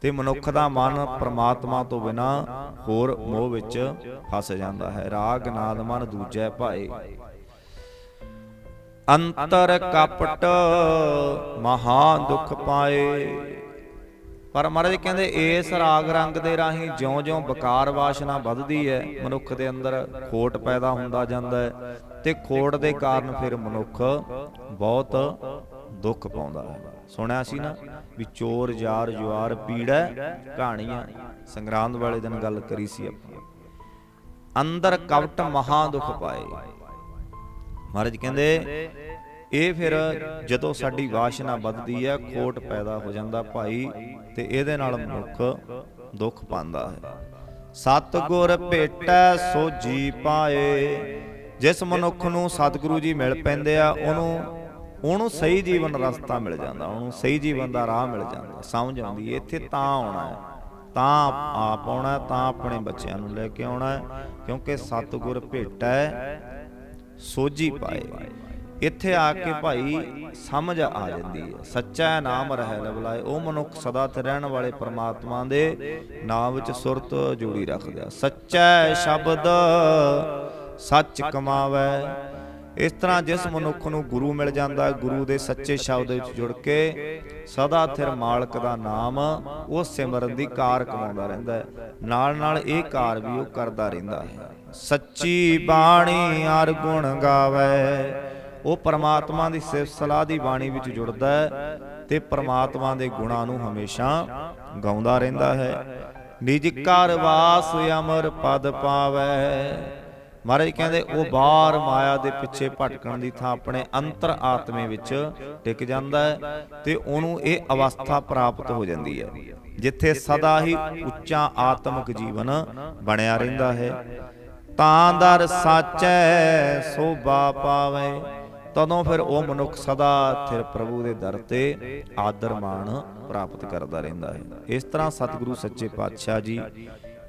ਤੇ ਮਨੁੱਖ ਦਾ ਮਨ ਪ੍ਰਮਾਤਮਾ ਤੋਂ ਬਿਨਾ ਹੋਰ ਮੋਹ ਵਿੱਚ ਫਸ ਜਾਂਦਾ ਹੈ। ਰਾਗ ਨਾਦ ਮਨ ਦੂਜੈ ਭਾਏ। ਅੰਤਰ ਕਪਟ ਮਹਾ ਦੁਖ ਪਾਏ। ਪਰ ਮਹਾਰਾਜ ਕਹਿੰਦੇ, ਇਸ ਰਾਗ ਰੰਗ ਦੇ ਰਾਹੀਂ ਜਿਉਂ-ਜਿਉਂ ਵਿਕਾਰ ਵਾਸ਼ਨਾ ਵੱਧਦੀ ਹੈ, ਮਨੁੱਖ ਦੇ ਅੰਦਰ ਖੋਟ ਪੈਦਾ ਹੁੰਦਾ ਜਾਂਦਾ ਹੈ ਤੇ ਖੋਟ ਦੇ ਕਾਰਨ ਫਿਰ ਮਨੁੱਖ ਬਹੁਤ ਦੁੱਖ ਪਾਉਂਦਾ ਹੈ। ਸੁਣਿਆ ਸੀ ਨਾ? ਵੀ ਚੋਰ ਯਾਰ ਜੁਆਰ ਪੀੜਾ, ਕਹਾਣੀਆਂ ਸੰਗਰਾਂਦ ਵਾਲੇ ਦਿਨ ਗੱਲ ਕਰੀ ਸੀ ਆਪਾਂ। ਅੰਦਰ ਕਪਟ ਮਹਾ ਦੁਖ ਪਾਏ। ਮਹਾਰਾਜ ਕਹਿੰਦੇ, ਇਹ ਫਿਰ ਜਦੋਂ ਸਾਡੀ ਵਾਸ਼ਨਾ ਵੱਧਦੀ ਹੈ, ਖੋਟ ਪੈਦਾ ਹੋ ਜਾਂਦਾ ਭਾਈ ਤੇ ਇਹਦੇ ਨਾਲ ਮਨੁੱਖ ਦੁੱਖ ਪਾਉਂਦਾ ਹੈ। ਸਤਗੁਰ ਭੇਟੈ ਸੋ ਜੀ ਪਾਏ, ਜਿਸ ਮਨੁੱਖ ਨੂੰ ਸਤਿਗੁਰੂ ਜੀ ਮਿਲ ਪੈਂਦੇ ਆ, ਉਹਨੂੰ ਉਹਨੂੰ ਸਹੀ ਜੀਵਨ ਰਸਤਾ ਮਿਲ ਜਾਂਦਾ, ਉਹਨੂੰ ਸਹੀ ਜੀਵਨ ਦਾ ਰਾਹ ਮਿਲ ਜਾਂਦਾ, ਸਮਝ ਆਉਂਦੀ ਇੱਥੇ ਤਾਂ ਆਉਣਾ ਹੈ, ਤਾਂ ਆਪ ਆਉਣਾ ਤਾਂ ਆਪਣੇ ਬੱਚਿਆਂ ਨੂੰ ਲੈ ਕੇ ਆਉਣਾ ਹੈ, ਕਿਉਂਕਿ ਸਤਿਗੁਰ ਭੇਟਾ ਸੋਜੀ ਪਾਏ ਇੱਥੇ ਆ ਕੇ ਭਾਈ ਸਮਝ ਆ ਜਾਂਦੀ ਹੈ ਸੱਚਾ ਨਾਮ ਰਹਿ ਲਬਲਾਏ ਉਹ ਮਨੁੱਖ ਸਦਾ ਤੇ ਰਹਿਣ ਵਾਲੇ ਪ੍ਰਮਾਤਮਾ ਦੇ ਨਾਮ ਵਿੱਚ ਸੁਰਤ ਜੋੜੀ ਰੱਖਦਾ, ਸੱਚਾ ਸ਼ਬਦ ਸੱਚ ਕਮਾਵੇ ਇਸ ਤਰ੍ਹਾਂ ਜਿਸ ਮਨੁੱਖ ਨੂੰ ਗੁਰੂ ਮਿਲ ਜਾਂਦਾ, ਗੁਰੂ ਦੇ ਸੱਚੇ ਸ਼ਬਦ ਵਿੱਚ ਜੁੜ ਕੇ ਸਦਾ ਥਿਰ ਮਾਲਕ ਦਾ ਨਾਮ ਉਹ ਸਿਮਰਨ ਦੀ ਕਾਰ ਕਮਾਉਂਦਾ ਰਹਿੰਦਾ ਹੈ। ਨਾਲ ਨਾਲ ਇਹ ਕਾਰ ਵੀ ਉਹ ਕਰਦਾ ਰਹਿੰਦਾ ਹੈ। ਸੱਚੀ ਬਾਣੀ ਹਰ ਗੁਣ ਗਾਵੇ। ਉਹ ਪਰਮਾਤਮਾ ਦੀ ਸਿਫਤ ਸਲਾਹ ਦੀ ਬਾਣੀ ਵਿੱਚ ਜੁੜਦਾ ਹੈ ਤੇ ਪਰਮਾਤਮਾ ਦੇ ਗੁਣਾਂ ਨੂੰ ਹਮੇਸ਼ਾ ਗਾਉਂਦਾ ਰਹਿੰਦਾ ਹੈ। ਨਿਜ ਘਰ ਵਾਸ ਅਮਰ ਪਦ ਪਾਵੇ। ਮਹਾਰਾਜ ਕਹਿੰਦੇ, ਉਹ ਬਾਹਰ ਮਾਇਆ ਦੇ ਪਿੱਛੇ ਭਟਕਣ ਦੀ ਥਾਂ ਆਪਣੇ ਅੰਤਰ ਆਤਮੇ ਵਿੱਚ ਟਿਕ ਜਾਂਦਾ ਹੈ ਤੇ ਉਹਨੂੰ ਇਹ ਅਵਸਥਾ ਪ੍ਰਾਪਤ ਹੋ ਜਾਂਦੀ ਹੈ, ਜਿੱਥੇ ਸਦਾ ਹੀ ਉੱਚਾ ਆਤਮਿਕ ਜੀਵਨ ਬਣਿਆ ਰਹਿੰਦਾ ਹੈ। ਤਾਂ ਦਰ ਸਾਚੈ ਸੋਭਾ ਪਾਵੇ, ਤਦੋਂ ਫਿਰ ਉਹ ਮਨੁੱਖ ਸਦਾ ਥਿਰ ਪ੍ਰਭੂ ਦੇ ਦਰ ਤੇ ਆਦਰ ਮਾਣ ਪ੍ਰਾਪਤ ਕਰਦਾ ਰਹਿੰਦਾ ਹੈ। ਇਸ ਤਰ੍ਹਾਂ ਸਤਿਗੁਰੂ ਸੱਚੇ ਪਾਤਸ਼ਾਹ ਜੀ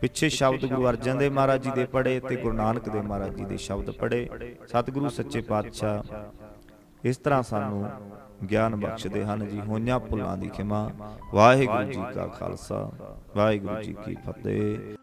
ਪਿੱਛੇ ਸ਼ਬਦ ਗੁਰੂ ਅਰਜਨ ਦੇਵ ਮਹਾਰਾਜ ਜੀ ਦੇ ਪੜ੍ਹੇ ਤੇ ਗੁਰੂ ਨਾਨਕ ਦੇਵ ਮਹਾਰਾਜ ਜੀ ਦੇ ਸ਼ਬਦ ਪੜ੍ਹੇ ਸਤਿਗੁਰੂ ਸੱਚੇ ਪਾਤਸ਼ਾਹ। ਇਸ ਤਰ੍ਹਾਂ ਸਾਨੂੰ ਗਿਆਨ ਬਖਸ਼ਦੇ ਹਨ ਜੀ ਹੋਈਆਂ ਭੁੱਲਾਂ ਦੀ ਖਿਮਾ। ਵਾਹਿਗੁਰੂ ਜੀ ਕਾ ਖਾਲਸਾ ਵਾਹਿਗੁਰੂ ਜੀ ਕੀ ਫਤਿਹ।